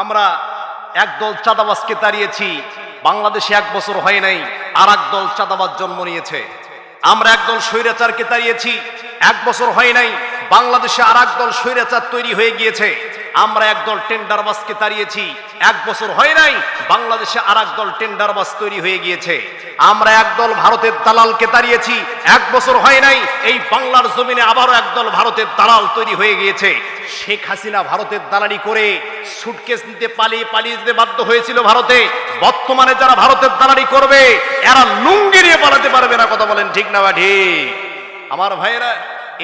আমরা একদল চাঁদাবাজকে তাড়িয়েছি, বাংলাদেশে এক বছর হয় নাই আর দল চাঁদাবাজ জন্ম নিয়েছে। আমরা একদল স্বৈরাচারকে তাড়িয়েছি, এক বছর হয় নাই, বাংলাদেশে আর দল স্বৈরাচার তৈরি হয়ে গিয়েছে। আমরা একদল টেন্ডারবাজকে তাড়িয়েছি। এক বছর হয় নাই, বাংলাদেশে আর দল টেন্ডারবাজ তৈরি হয়ে গিয়েছে। আমরা একদল ভারতের দালালকে তাড়িয়েছি। এক বছর হয় নাই, এই বাংলার জমিনে আবারও একদল ভারতের দালাল তৈরি হয়ে গিয়েছে। শেখ হাসিনা ভারতের দালালি করে সুটকেস নিতে পালিয়ে পালিয়ে যেতে বাধ্য হয়েছিল ভারতে। বর্তমানে যারা ভারতের দালালি করবে, এরা লুঙ্গি নিয়ে পালাতে পারবে না, কথা বলেন ঠিক না বা ঠিক? আমার ভাইয়েরা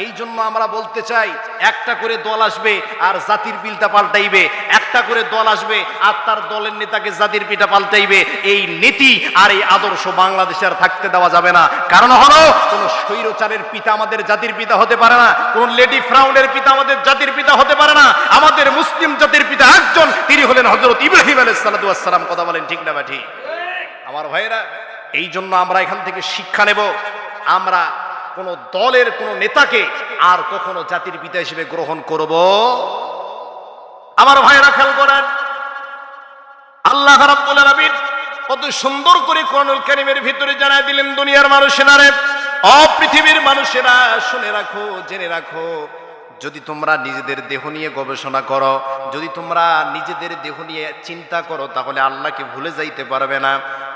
এই জন্য আমরা বলতে চাই, একটা করে দল আসবে আর জাতির পিলটা পাল্টাইবে। একটা করে দল আসবে আর তার দলের নেতাকে জাতির পিঠা পাল্টাইবে। এই নীতি আর এই আদর্শ বাংলাদেশে আর থাকতে দেওয়া যাবে না। কারণ হলো, কোন স্বৈরচারের পিতা আমাদের জাতির পিতা হতে পারে না, কোন লেডি ফ্রাউন্ডের পিতা আমাদের জাতির পিতা হতে পারে না। আমাদের মুসলিম জাতির পিতা একজন, তিনি হলেন হজরত ইব্রাহিম আলাইসালাম কথা বলেন ঠিক না বা ঠিক। আমার ভাইয়েরা, এই জন্য আমরা এখান থেকে শিক্ষা নেব। আমরা কোন দলের কোন নেতাকে আর কখনো জাতির পিতা হিসেবে গ্রহণ করব? আমার ভাইরা খেয়াল করেন। আল্লাহ রাব্বুল কত সুন্দর করে কোরআনুল কারীমের ভিতরে জানায় দিলেন, দুনিয়ার মানুষেরা রে অপৃথিবীর মানুষেরা, শুনে রাখো, জেনে রাখো যদি তোমরা নিজেদের দেহ নিয়ে গবেষণা করো, যদি তোমরা নিজেদের দেহ নিয়ে চিন্তা করো, তাহলে আল্লাহকে ভুলে যাইতে পারবে না।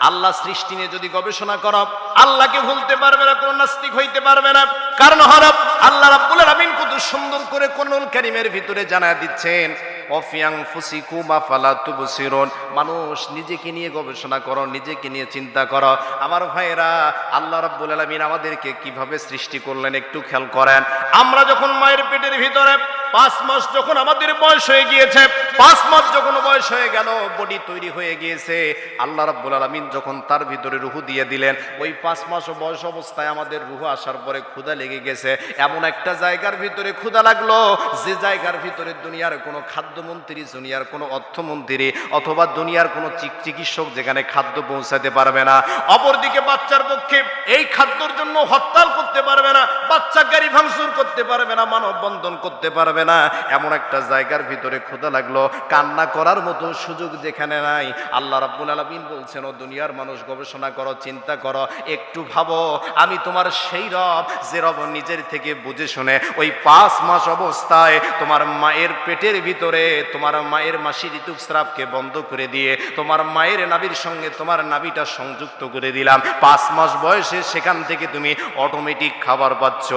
আল্লাহ সৃষ্টি নিয়ে যদি গবেষণা করো, আল্লাহকে ভুলতে পারবে না, কোনো নাস্তিক হইতে পারবে না। কারণ হরফ আল্লাহ রাব্বুল আলামিন কত সুন্দর করে কোরআনুল কারীমের ভিতরে জানা দিচ্ছেন অফিয়াং ফুসিকু বা ফালা তুবসিরন। মানুষ নিজেকে নিয়ে গবেষণা করো, নিজেকে নিয়ে চিন্তা করো। আমার ভাইয়েরা, আল্লাহ রাব্বুল আলামিন আমাদেরকে কীভাবে সৃষ্টি করলেন একটু খেয়াল করেন। আমরা যখন মায়ের পেটের ভিতরে পাঁচ মাস যখন আমাদের বয়স হয়ে গিয়েছে, পাঁচ মাস যখন বয়স হয়ে গেল বডি তৈরি হয়ে গিয়েছে। আল্লাহ রাব্বুল আলামিন যখন তার ভিতরে রুহু দিয়ে দিলেন, ওই পাঁচ মাস বয়স অবস্থায় আমাদের রুহু আসার পরে ক্ষুধা লেগে গেছে। এমন একটা জায়গার ভিতরে ক্ষুধা লাগল, যে জায়গার ভিতরে দুনিয়ার কোনো খাদ্যমন্ত্রী, দুনিয়ার কোনো অর্থমন্ত্রী অথবা দুনিয়ার কোনো চিক- চিকিৎসক যেখানে খাদ্য পৌঁছাতে পারবে না। অপরদিকে বাচ্চার পক্ষে এই খাদ্যর জন্য হরতাল করতে পারবে না, বাচ্চা গাড়ি ভাঙচুর করতে পারবে না, মানববন্ধন করতে পারবে না, এমন একটা জায়গার ভিতরে ক্ষুধা লাগল, কান্না করার মতো সুযোগ যেখানে নাই। আল্লাহ রাব্বুল আলামিন বলছেন, ও দুনিয়ার মানুষ, গবেষণা করো, চিন্তা করো, একটু ভাবো। আমি তোমার সেই রব, যে রব নিজের থেকে বুঝে শুনে, ওই পাঁচ মাস অবস্থায় তোমার মায়ের পেটের ভিতরে, তোমার মায়ের মাসি ঋতুস্রাবকে বন্ধ করে দিয়ে, তোমার মায়ের নাবির সঙ্গে তোমার নাবিটা সংযুক্ত করে দিলাম। পাঁচ মাস বয়সে সেখান থেকে তুমি অটোমেটিক খাবার পাচ্ছ।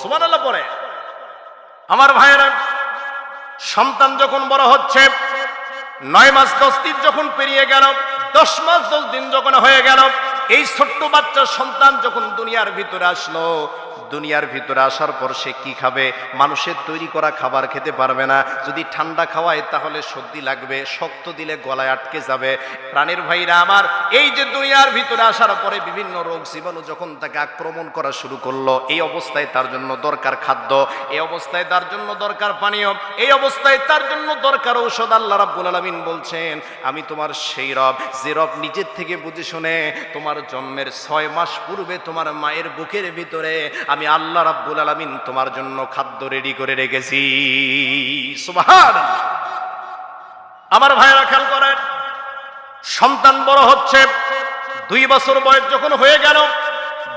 সুবহানাল্লাহ পরে আমার ভাইয়েরা, সন্তান যখন বড় হচ্ছে, নয় মাস দশ দিন যখন পেরিয়ে গেল, দশ মাস দশ দিন যখন হয়ে গেল, এই ছোট্ট বাচ্চা সন্তান যখন দুনিয়ার ভিতরে আসলো দুনিয়ার ভিতরে আসার পর সে কি খাবে? মানুষের তৈরি করা খাবার খেতে পারবে না। যদি ঠান্ডা খাওয়ায় তাহলে সর্দি লাগবে, শক্ত দিলে গলায় আটকে যাবে। প্রাণের ভাইরা আমার, এই যে দুনিয়ার ভিতরে আসার পরে বিভিন্ন রোগ জীবাণু যখন তাকে আক্রমণ করা শুরু করল, এই অবস্থায় তার জন্য দরকার খাদ্য, এই অবস্থায় তার জন্য দরকার পানীয়, এই অবস্থায় তার জন্য দরকার ঔষধ। আল্লাহ রাব্বুল আলামিন বলছেন, আমি তোমার সেই রব, যে রব নিজের থেকে বুঝে শুনে তোমার জন্মের ছয় মাস পূর্বে তোমার মায়ের বুকের ভিতরে আমি আল্লাহ রাব্বুল আলামিন তোমার জন্য খাদ্য রেডি করে রেখেছি। সুবহান আমার ভাইয়েরা, খেয়াল করেন, সন্তান বড় হচ্ছে, দুই বছর বয়স যখন হয়ে গেল,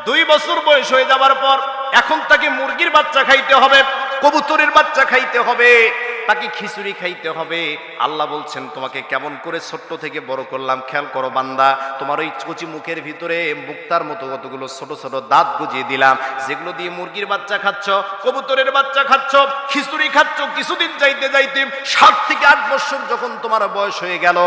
দুই বছর বয়স হয়ে যাওয়ার পর এখন তাকে মুরগির বাচ্চা খাইতে হবে, কবুতরের বাচ্চা খাইতে হবে। তাকে খিচুড়ি খাইতে হবে। আল্লাহ বলছেন, তোমাকে কেমন করে ছোট্ট থেকে বড় করলাম, খেয়াল করো বান্দা, তোমার ওই কচি মুখের ভিতরে মুক্তার মতো কতগুলো ছোট ছোট দাঁত গুজিয়ে দিলাম। যেগুলো দিয়ে মুরগির বাচ্চা খাচ্ছ, কবুতরের বাচ্চা খাচ্ছ, খিচুড়ি খাচ্ছ, কিছুদিন যাইতে যাইতে সাত থেকে আট বছর যখন তোমার বয়স হয়ে গেল,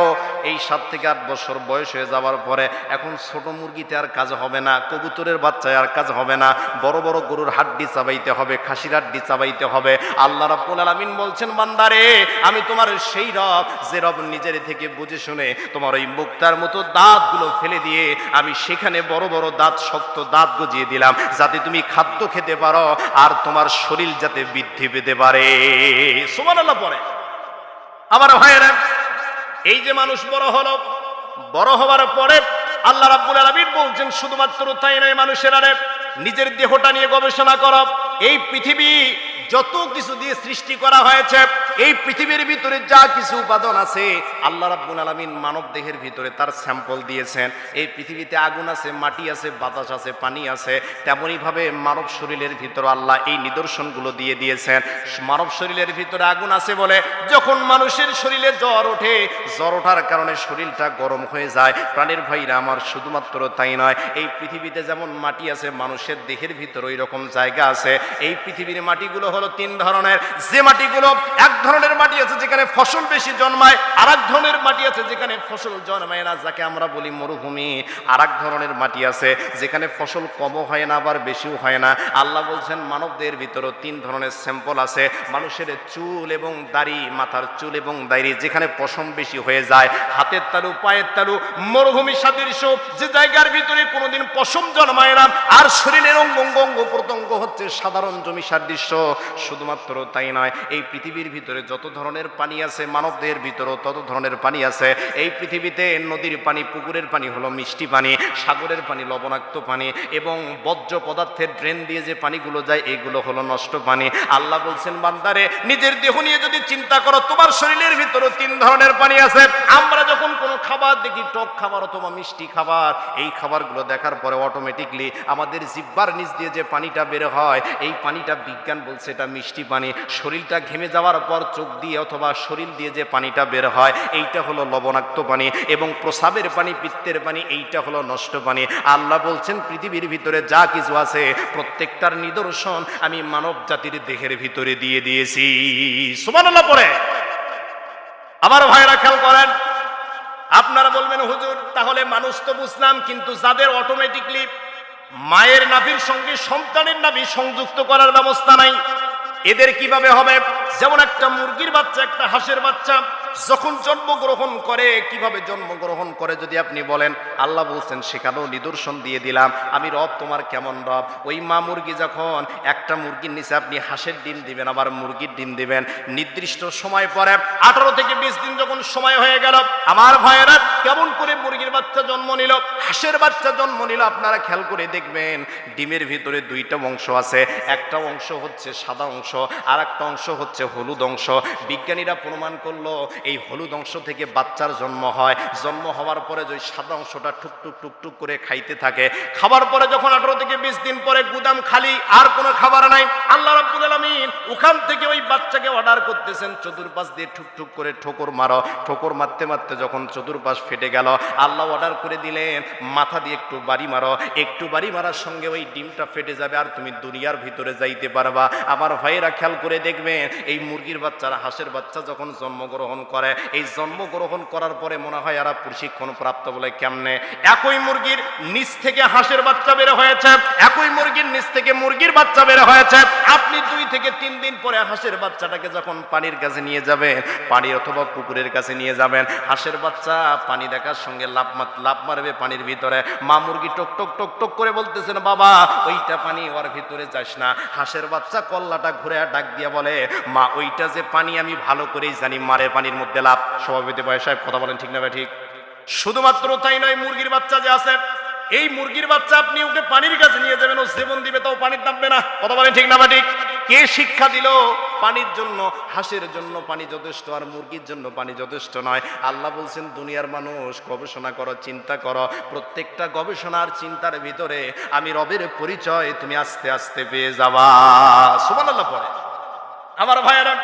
এই সাত থেকে আট বছর বয়স হয়ে যাওয়ার পরে এখন ছোট মুরগিতে আর কাজ হবে না, কবুতরের বাচ্চায় আর কাজ হবে না, বড় বড় গরুর হাড্ডি চাবাইতে হবে, খাসির হাড্ডি চাবাইতে হবে। আল্লাহ রাব্বুল আলামিন বলছেন বান্দারে, আমি তোমার সেই রব, যে রব নিজের থেকে বুঝে শুনে তোমার ওই মুক্তার মতো দাঁতগুলো ফেলে দিয়ে আমি সেখানে বড় বড় দাঁত, শক্ত দাঁত গজিয়ে দিলাম, যাতে তুমি খাদ্য খেতে পারো আর তোমার শরীর যাতে বৃদ্ধি পেতে পারে। সুবহানাল্লাহ পরে আমার ভাইয়েরা, এই যে মানুষ বড় হলো, বড় হওয়ার পরে আল্লাহ রাব্বুল আলামিন বলছেন, শুধুমাত্র তাই নয় মানুষেরা রে নিজের দেহটা নিয়ে গবেষণা করো। এই পৃথিবী যত কিছু দিয়ে সৃষ্টি করা হয়েছে এই পৃথিবীর ভিতরে যা কিছু উপাদান আছে, আল্লাহ রাব্বুল আলামিন মানব দেহের ভিতরে তার স্যাম্পল দিয়েছেন। এই পৃথিবীতে আগুন আছে, মাটি আছে, বাতাস আছে, পানি আছে। তেমনি ভাবে মানব শরীরের ভিতরে আল্লাহ এই নিদর্শনগুলো দিয়ে দিয়েছেন। মানব শরীরের ভিতরে আগুন আছে বলে যখন মানুষের শরীরে জ্বর ওঠে, জ্বর ওঠার কারণে শরীরটা গরম হয়ে যায়। প্রাণের ভাইরা, আমার শুধুমাত্র তাই নয়, এই পৃথিবীতে যেমন মাটি আছে, মানুষের দেহের ভিতরে ওই রকম জায়গা আছে। এই পৃথিবীর মাটিগুলো হলো তিন ধরনের। যে মাটিগুলো এক ধরনের মাটি আছে যেখানে ফসল বেশি জন্মায় আর এক ধরনের মাটি আছে যেখানে ফসল জন্মায় না। যাকে আমরা বলি মরুভূমি আর এক ধরনের মাটি আছে যেখানে ফসল কমও হয় না, আবার বেশিও হয় না। আল্লাহ বলছেন, মানবদের ভিতরে তিন ধরনের স্যাম্পল আছে। মানুষের চুল এবং দাড়ি, মাথার চুল এবং দাড়ি যেখানে পশম বেশি হয়ে যায়। হাতের তালু, পায়ের তালু, মরুভূমি সাদৃশ্য, যে জায়গার ভিতরে কোনোদিন পশম জন্মায় না, আর শরীরের অঙ্গ অঙ্গ প্রত্যঙ্গ হচ্ছে সাধারণ জমি সাদৃশ্য। শুধুমাত্র তাই নয়, এই পৃথিবীর ভিতরে যত ধরনের পানি আছে মানবদের ভিতরেও তত ধরনের পানি আছে। এই পৃথিবীতে নদীর পানি, পুকুরের পানি হলো মিষ্টি পানি, সাগরের পানি, লবণাক্ত পানি এবং বজ্র পদার্থের ড্রেন দিয়ে যে পানিগুলো যায় এইগুলো হলো নষ্ট পানি। আল্লাহ বলছেন, বান্দারে, নিজের দেহ নিয়ে যদি চিন্তা করো, তোমার শরীরের ভিতরে তিন ধরনের পানি আছে। আমরা যখন কোনো খাবার দেখি, টক খাবার অথবা মিষ্টি খাবার, এই খাবারগুলো দেখার পরে অটোমেটিকলি আমাদের জিব্বার নিচ দিয়ে যে পানিটা বের হয়, এই পানিটা বিজ্ঞান বলছে এটা মিষ্টি পানি। শরীরটা ঘেমে যাওয়ার পর চোখ দিয়ে অথবা শরীর দিয়ে যে পানিটা বের হয়, এইটা হলো লবণাক্ত পানি এবং প্রসাবের পানি, পিত্তের পানি, এইটা হলো নষ্ট পানি। আল্লাহ বলছেন, পৃথিবীর ভিতরে যা কিছু আছে, প্রত্যেকটার নিদর্শন আমি মানব জাতির দেহের ভিতরে দিয়ে দিয়েছি। সুবহানাল্লাহ পরে আমার ভাইরা খেয়াল করেন, আপনারা বলবেন, হুজুর, তাহলে মানুষ তো বুঝলাম, কিন্তু যাদের অটোমেটিকলি মায়ের নাভির সঙ্গে সন্তানের নাভি সংযুক্ত করার ব্যবস্থা নাই, এদের কীভাবে হবে? যেমন একটা মুরগির বাচ্চা একটা হাঁসের বাচ্চা যখন জন্মগ্রহণ করে, কীভাবে জন্মগ্রহণ করে যদি আপনি বলেন, আল্লাহ বলছেন, সেখানেও নিদর্শন দিয়ে দিলাম। আমি রব, তোমার কেমন রব? ওই মা মুরগি যখন একটা মুরগির নিচে আপনি হাঁসের ডিম দিবেন, আবার মুরগির ডিম দিবেন, নির্দিষ্ট সময় পরে আঠারো থেকে বিশ দিন যখন সময় হয়ে গেল, আমার ভাইয়েরা কেমন করে মুরগির বাচ্চা জন্ম নিল, হাঁসের বাচ্চা জন্ম নিল, আপনারা খেয়াল করে দেখবেন, ডিমের ভিতরে দুইটা অংশ আছে। একটা অংশ হচ্ছে সাদা অংশ আর একটা অংশ হচ্ছে হলুদ অংশ। বিজ্ঞানীরা প্রমাণ করল এই হলুদ অংশ থেকে বাচ্চার জন্ম হয়। জন্ম হওয়ার পরে যে সাদা অংশটা টুকটুক টুকটুক করে খাইতে থাকে, খাবার পরে যখন আঠারো থেকে বিশ দিন পরে গুদাম খালি, আর কোনো খাবার নাই, আল্লাহ রাব্বুল আলামিন ওখান থেকে ওই বাচ্চাকে অর্ডার করতেছেন, চতুর্পাশ দিয়ে ঠুকঠুক করে ঠোকর মারো। ঠোকর মারতে মারতে যখন চতুর্পাশ ফেটে গেল, আল্লাহ অর্ডার করে দিলেন, মাথা দিয়ে একটু বাড়ি মারো। একটু বাড়ি মারার সঙ্গে ওই ডিমটা ফেটে যাবে, আর তুমি দুনিয়ার ভিতরে যাইতে পারবা। আমার ভাইয়েরা খেয়াল করে দেখবেন, এই মুরগির বাচ্চারা, হাঁসের বাচ্চা যখন জন্মগ্রহণ করে এই জন্মগ্রহণ করার পরে মনে হয় এরা প্রশিক্ষণ প্রাপ্ত বলে কেমনে? একই মুরগির নিচ থেকে হাঁসের বাচ্চা বের হয়েছে, একই মুরগির নিচ থেকে মুরগির বাচ্চা বের হয়েছে। আপনি দুই থেকে তিন দিন পরে হাঁসের বাচ্চাটাকে যখন পানির কাছে নিয়ে যাবেন, পানি অথবা পুকুরের কাছে নিয়ে যাবেন, হাঁসের বাচ্চা পানি দেখার সঙ্গে লাভ লাভ মারবে পানির ভিতরে। মা মুরগি টক টক টক টক করে বলতেছেন, বাবা, ওইটা পানি ওর ভিতরে যাস না। হাঁসের বাচ্চা কল্লাটা ঘুরে ডাক দিয়া বলে, মা, ওইটা যে পানি আমি ভালো করেই জানি মারের পানির মধ্যে লাভ। সভাপতি বয় সাহেব কথা বলেন, ঠিক না ভাই? ঠিক। শুধুমাত্র তাই নয়, মুরগির বাচ্চা যে আছে, এই মুরগির বাচ্চা আপনি ওকে পানির কাছে নিয়ে যাবেন, ও জীবন দিবে, তাও পানির নামবে না। কথা বলেন, ঠিক না বা ঠিক। কে শিক্ষা দিল? পানির জন্য, হাঁসের জন্য পানি যথেষ্ট, আর মুরগির জন্য পানি যথেষ্ট নয়। আল্লাহ বলছেন, দুনিয়ার মানুষ, গবেষণা করো, চিন্তা করো। প্রত্যেকটা গবেষণার চিন্তার ভিতরে আমি রবের পরিচয়, তুমি আস্তে আস্তে পেয়ে যাবা। সুমান আল্লাহ পরে আমার ভাইয়েরা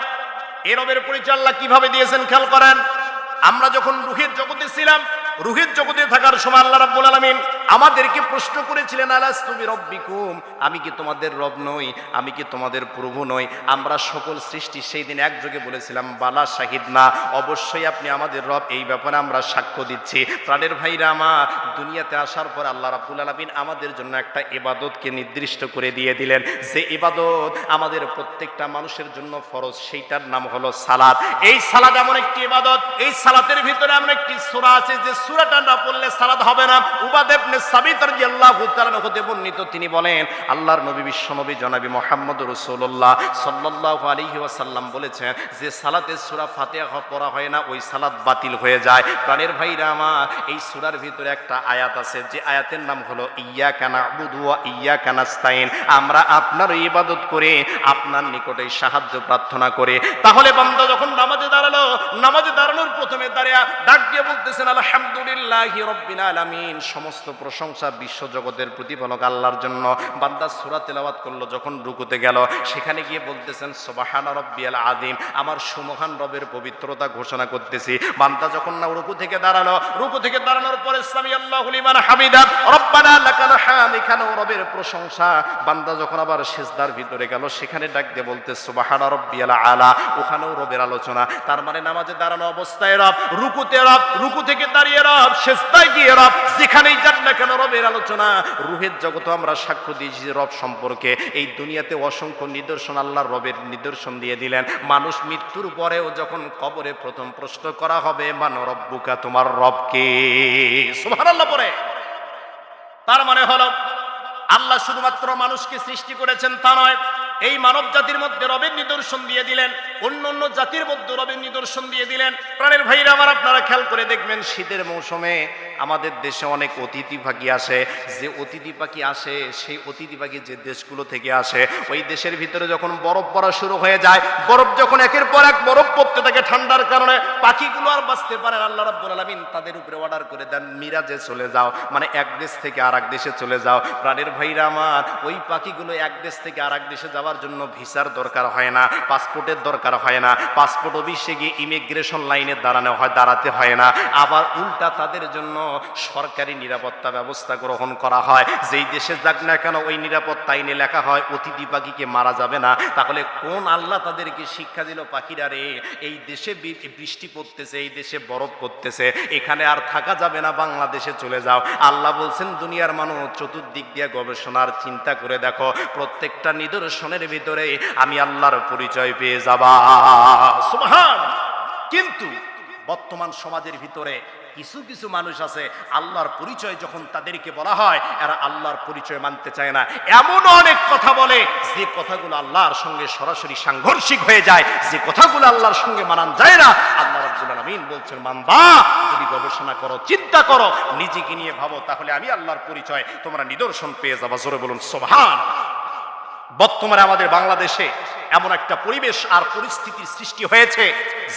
এ পরিচালনা কীভাবে দিয়েছেন খেয়াল করেন? আমরা যখন রুহের জগতে ছিলাম, রুহের জগতে থাকার সময় আল্লাহ রাব্বুল আলামিন আমাদেরকে প্রশ্ন করেছিলেন আলাস তুমি রব্বিকুম আমি কি তোমাদের রব নই? আমি কি তোমাদের প্রভু নই? আমরা সকল সৃষ্টি সেই দিন একযোগে বলেছিলাম, বালা শাহিদ না, অবশ্যই আপনি আমাদের রব, এই ব্যাপারে আমরা সাক্ষ্য দিচ্ছি। প্রাণের ভাইরা আমার, দুনিয়াতে আসার পর আল্লাহ রাব্বুল আলামিন আমাদের জন্য একটা ইবাদতকে নির্দিষ্ট করে দিয়ে দিলেন। যে এবাদত আমাদের প্রত্যেকটা মানুষের জন্য ফরজ, সেইটার নাম হলো সালাদ এই সালাদ এমন একটি এবাদত এই সালাতের ভিতরে এমন একটি সূরা আছে যে সূরাটা না পড়লে সালাদ হবে না। উবাদেবনে সাবিত প্রাণের ভাইরা এই ভিতরে একটা আয়াত আছে, যে আয়াতের নাম হলো আমরা আপনার ইবাদত করে, আপনার নিকটে সাহায্য প্রার্থনা করে। তাহলে যখন নামাজে দাঁড়াল, নামাজে দাঁড়ানোর প্রথমে দাঁড়িয়ে ডাক দিয়ে বলতেছেন, আলহামদুলিল্লাহি সমস্ত প্রশংসা বিশ্ব জগতের প্রতিপালক আল্লাহর জন্য। বান্দা সূরা তেলাওয়াত করল, যখন রুকুতে গেল, সেখানে গিয়ে বলতেছেন, সুবহানা রব্বিয়াল আযীম, আমার সুমহান রবের পবিত্রতা ঘোষণা করতেছি। বান্দা যখন না রুকু থেকে দাঁড়াল, রুকু থেকে দাঁড়ানোর পরে সামি আল্লাহু লিমান হামিদা, রব্বানা লাকাল হাম এখানেও রবের প্রশংসা। বান্দা যখন আবার সিজদার ভিতরে গেল, সেখানে ডাক দিয়ে বলতে, সুবহানা রব্বিয়াল আলা ওখানেও রবের আলোচনা। তার মানে নামাজে দাঁড়ানো অবস্থায় রব, রুকুতে রব, রুকু থেকে দাঁড়িয়ে রব, সিজদায় গিয়ে রব, যেখানেই যান না কেন রবের আলোচনা? রুহের জগতে আমরা সাক্ষ্য দিয়েছি রব সম্পর্কে। এই দুনিয়াতে অসংখ্য নিদর্শন আল্লাহর রবের নিদর্শন দিয়ে দিলেন। মানুষ মৃত্যুর পরেও যখন কবরে প্রথম প্রশ্ন করা হবে, মান রব্বুকা, তোমার রবকে সুবহানাল্লাহ পরে তার মানে হলো, আল্লাহ শুধুমাত্র মানুষকে সৃষ্টি করেছেন তা নয়, এই মানব জাতির মধ্যে রবের নিদর্শন দিয়ে দিলেন। অন্য অন্য জাতির মধ্যে রবের নিদর্শন দিয়ে দিলেন। প্রাণের ভাইরা, আমার আপনারা খেয়াল করে দেখবেন, শীতের মৌসুমে আমাদের দেশে অনেক অতিথি পাখি আসে। যে অতিথি পাখি আসে, সেই অতিথি পাখি যে দেশগুলো থেকে আসে, ওই দেশের ভিতরে যখন বরফ পড়া শুরু হয়ে যায়, বরফ যখন একের পর এক বরফ পড়তে থাকে ঠান্ডার কারণে, পাখিগুলো আর বাঁচতে পারে আল্লাহ রাব্বুল আলামিন তাদের উপরে অর্ডার করে দেন, মিরাজে চলে যাও মানে এক দেশ থেকে আর এক দেশে চলে যাও। প্রাণের ভাইরা আমার, ওই পাখিগুলো এক দেশ থেকে আর এক দেশে যাওয়ার জন্য ভিসার দরকার হয় না পাসপোর্টের দরকার হয় না। পাসপোর্ট অফিসে গিয়ে ইমিগ্রেশন লাইনে দাঁড়ানো হয়, দাঁড়াতে হয় না। আবার উল্টা তাদের জন্য সরকারি নিরাপত্তা ব্যবস্থা গ্রহণ করা হয়। যেই দেশে যাক না কেন ওই নিরাপত্তা আইনে লেখা হয়, অতিথি পাখিকে মারা যাবে না। তাহলে কোন আল্লাহ তাদেরকে শিক্ষা দিল পাখিরা রে? এই দেশে বৃষ্টি পড়তেছে, এই দেশে বরফ পড়তেছে। এখানে আর থাকা যাবে না, বাংলাদেশে চলে যাও। আল্লাহ বলছেন, দুনিয়ার মানুষ চতুর্দিক দিয়ে গবেষণার চিন্তা করে দেখো। প্রত্যেকটা নিদর্শনের ভিতরে আমি আল্লাহর পরিচয় পেয়ে যাবা। কিন্তু বর্তমান সমাজের ভিতরে কিছু কিছু মানুষ আছে, আল্লাহর পরিচয় যখন তাদেরকে বলা হয়, এরা আল্লাহর পরিচয় মানতে চায় না। এমন অনেক কথা বলে, যে কথাগুলো আল্লাহর সঙ্গে সরাসরি সাংঘর্ষিক হয়ে যায়, যে কথাগুলো আল্লাহর সঙ্গে মানান যায় না। আল্লাহ রাব্বুল আলামিন বলছেন মানবা যদি গবেষণা করো, চিন্তা করো, নিজেকে নিয়ে ভাবো, তাহলে আমি আল্লাহর পরিচয় তোমরা নিদর্শন পেয়ে যাবা। জোরে বলুন, সুবহান। বর্তমানে আমাদের বাংলাদেশে এমন একটা পরিবেশ আর পরিস্থিতির সৃষ্টি হয়েছে।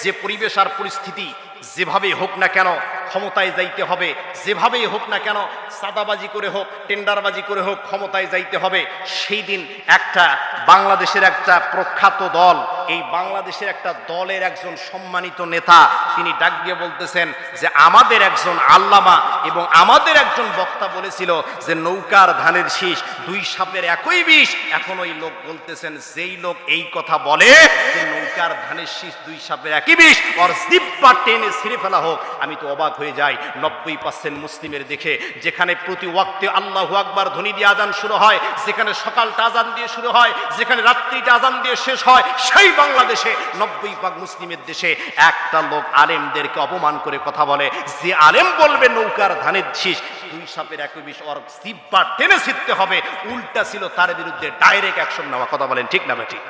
যে পরিবেশ আর পরিস্থিতি যেভাবে হোক না কেন ক্ষমতায় যাইতে হবে। যেভাবেই হোক না কেন সাদাবাজি করে হোক, টেন্ডারবাজি করে হোক, ক্ষমতায় যাইতে হবে। সেই দিন একটা বাংলাদেশের একটা প্রখ্যাত দল, এই বাংলাদেশের একটা দলের একজন সম্মানিত নেতা, তিনি ডাক দিয়ে বলতেছেন যে, আমাদের একজন আল্লামা এবং আমাদের একজন বক্তা বলেছিল যে, নৌকার ধানের শীষ দুই সাপের একই বিষ। এখন ওই লোক বলতেছেন, যেই লোক এই কথা বলে যে, নৌকার ধানের শীষ দুই সাপের একই বিষ, ওর জিব্বা টেনে ছিঁড়ে ফেলা হোক, আমি তো অবাক যাই নব্বই পার্সেন্ট মুসলিমের দেখে যেখানে প্রতি ওয়াক্তে আল্লাহ আকবার ধ্বনি দিয়ে আজান শুরু হয়, যেখানে সকালটা আজান দিয়ে শুরু হয়, যেখানে রাত্রিটা আজান দিয়ে শেষ হয়, সেই বাংলাদেশে নব্বই ভাগ মুসলিমের দেশে একটা লোক আলেমদেরকে অপমান করে কথা বলে, যে আলেম বলবে নৌকার ধানের শীষ দুই সাপের একই বিষ ওর জিব্বা টেনে ছিঁড়তে হবে, উল্টা ছিল তার বিরুদ্ধে ডাইরেক্ট অ্যাকশন নেওয়া। কথা বলেন ঠিক না বেঠিক